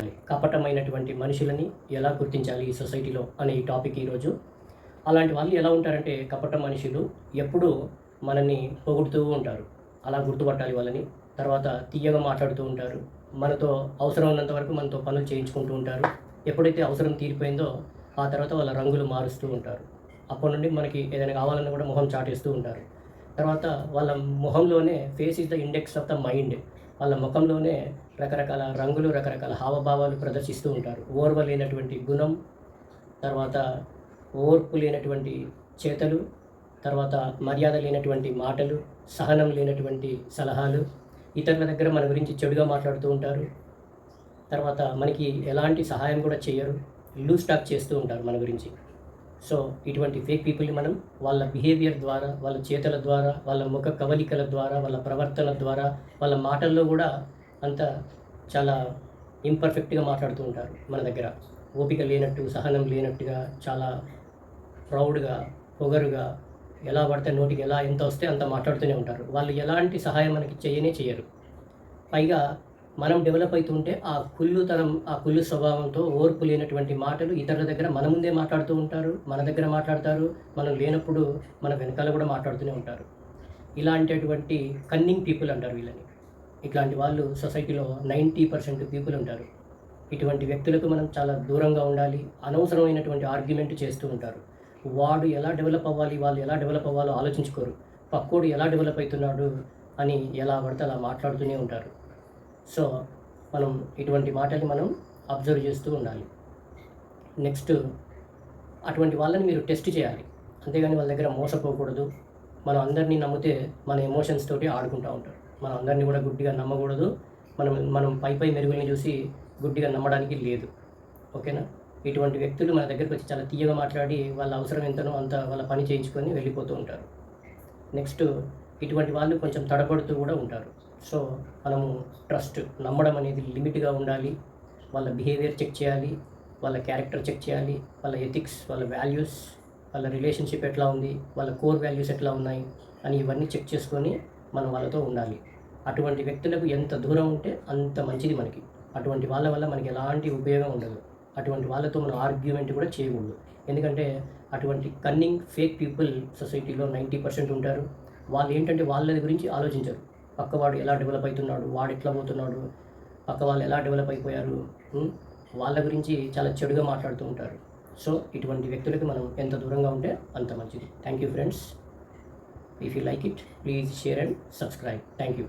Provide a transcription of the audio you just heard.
కపటమైనటువంటి మనుషులని ఎలా గుర్తించాలి ఈ సొసైటీలో అనే ఈ టాపిక్ ఈరోజు? అలాంటి వాళ్ళు ఎలా ఉంటారంటే కపట మనుషులు ఎప్పుడూ మనల్ని పొగుడుతూ ఉంటారు. అలా గుర్తుపట్టాలి వాళ్ళని. తర్వాత తీయగా మాట్లాడుతూ ఉంటారు. మనతో అవసరం ఉన్నంత వరకు మనతో పనులు చేయించుకుంటూ ఉంటారు. ఎప్పుడైతే అవసరం తీరిపోయిందో ఆ తర్వాత వాళ్ళ రంగులు మారుస్తూ ఉంటారు. అప్పటి నుండి మనకి ఏదైనా కావాలన్నా కూడా మొహం చాటేస్తూ ఉంటారు. తర్వాత వాళ్ళ మొహంలోనే face is the index of the mind. వాళ్ళ ముఖంలోనే రకరకాల రంగులు రకరకాల హావభావాలు ప్రదర్శిస్తూ ఉంటారు. ఓర్వలేనటువంటి గుణం తర్వాత ఓర్పు లేనటువంటి చేతలు తర్వాత మర్యాద లేనటువంటి మాటలు సహనం లేనటువంటి సలహాలు ఇతరుల దగ్గర మన గురించి చెడుగా మాట్లాడుతూ ఉంటారు. తర్వాత మనకి ఎలాంటి సహాయం కూడా చేయరు. లూజ్ టాక్ చేస్తూ ఉంటారు మన గురించి. సో ఇటువంటి ఫేక్ పీపుల్ని మనం వాళ్ళ బిహేవియర్ ద్వారా వాళ్ళ చేతల ద్వారా వాళ్ళ ముఖ కవలికల ద్వారా వాళ్ళ ప్రవర్తన ద్వారా వాళ్ళ మాటల్లో కూడా అంత చాలా ఇంపర్ఫెక్ట్గా మాట్లాడుతూ ఉంటారు మన దగ్గర. ఓపిక లేనట్టు సహనం లేనట్టుగా చాలా ప్రౌడ్గా పొగరుగా ఎలా పడితే నోటికి ఎలా ఎంత వస్తే అంత మాట్లాడుతూనే ఉంటారు. వాళ్ళు ఎలాంటి సహాయం మనకి చేయనే చేయరు. పైగా మనం డెవలప్ అవుతుంటే ఆ కుళ్ళుతనం ఆ కుళ్ళు స్వభావంతో ఓర్పు లేనటువంటి మాటలు ఇతరుల దగ్గర మన ముందే మాట్లాడుతూ ఉంటారు మన దగ్గర మాట్లాడతారు మనం లేనప్పుడు మన వెనకాల కూడా మాట్లాడుతూనే ఉంటారు. ఇలాంటిటువంటి కన్నింగ్ పీపుల్ అంటారు వీళ్ళని. ఇట్లాంటి వాళ్ళు సొసైటీలో నైంటీ పర్సెంట్ పీపుల్ ఉంటారు. ఇటువంటి వ్యక్తులకు మనం చాలా దూరంగా ఉండాలి అనవసరమైనటువంటి ఆర్గ్యుమెంట్ చేస్తూ ఉంటారు. వాడు ఎలా డెవలప్ అవ్వాలి వాళ్ళు ఎలా డెవలప్ అవ్వాలో ఆలోచించుకోరు. పక్కోడు ఎలా డెవలప్ అవుతున్నాడు అని ఎలా పడితే అలా మాట్లాడుతూనే ఉంటారు. సో మనం ఇటువంటి మాటల్ని మనం అబ్జర్వ్ చేస్తూ ఉండాలి. నెక్స్ట్ అటువంటి వాళ్ళని మీరు టెస్ట్ చేయాలి. అంతేగాని వాళ్ళ దగ్గర మోసపోకూడదు. మనం అందరినీ నమ్మితే మన ఎమోషన్స్ తోటి ఆడుకుంటూ ఉంటారు. మనం అందరినీ కూడా గుడ్డిగా నమ్మకూడదు. మనం మనం పై పై మెరుగుల్ని చూసి గుడ్డిగా నమ్మడానికి లేదు. ఓకేనా? ఇటువంటి వ్యక్తులు మన దగ్గరికి వచ్చి చాలా తీయగా మాట్లాడి వాళ్ళ అవసరం ఎంతనో అంత వాళ్ళ పని చేయించుకొని వెళ్ళిపోతూ ఉంటారు. నెక్స్ట్ ఇటువంటి వాళ్ళు కొంచెం తడబడుతూ కూడా ఉంటారు. సో మనము ట్రస్ట్ నమ్మడం అనేది లిమిట్గా ఉండాలి. వాళ్ళ బిహేవియర్ చెక్ చేయాలి. వాళ్ళ క్యారెక్టర్ చెక్ చేయాలి. వాళ్ళ ఎథిక్స్ వాళ్ళ వాల్యూస్ వాళ్ళ రిలేషన్షిప్ ఎట్లా ఉంది వాళ్ళ కోర్ వాల్యూస్ ఎట్లా ఉన్నాయి అని ఇవన్నీ చెక్ చేసుకొని మనం వాళ్ళతో ఉండాలి. అటువంటి వ్యక్తులకు ఎంత దూరం ఉంటే అంత మంచిది మనకి. అటువంటి వాళ్ళ వల్ల మనకి ఎలాంటి ఉపయోగం ఉండదు. అటువంటి వాళ్ళతో మనం ఆర్గ్యుమెంట్ కూడా చేయకూడదు. ఎందుకంటే అటువంటి కన్నింగ్ ఫేక్ పీపుల్ సొసైటీలో నైంటీ పర్సెంట్ ఉంటారు. వాళ్ళు ఏంటంటే వాళ్ళ గురించి ఆలోచించరు. పక్కవాడు ఎలా డెవలప్ అవుతున్నాడు వాడు ఎట్లా పోతున్నాడు పక్క వాళ్ళు ఎలా డెవలప్ అయిపోయారు వాళ్ళ గురించి చాలా చెడుగా మాట్లాడుతూ ఉంటారు. సో ఇటువంటి వ్యక్తులకి మనం ఎంత దూరంగా ఉంటే అంత మంచిది. Thank you friends if you like it please share and subscribe thank you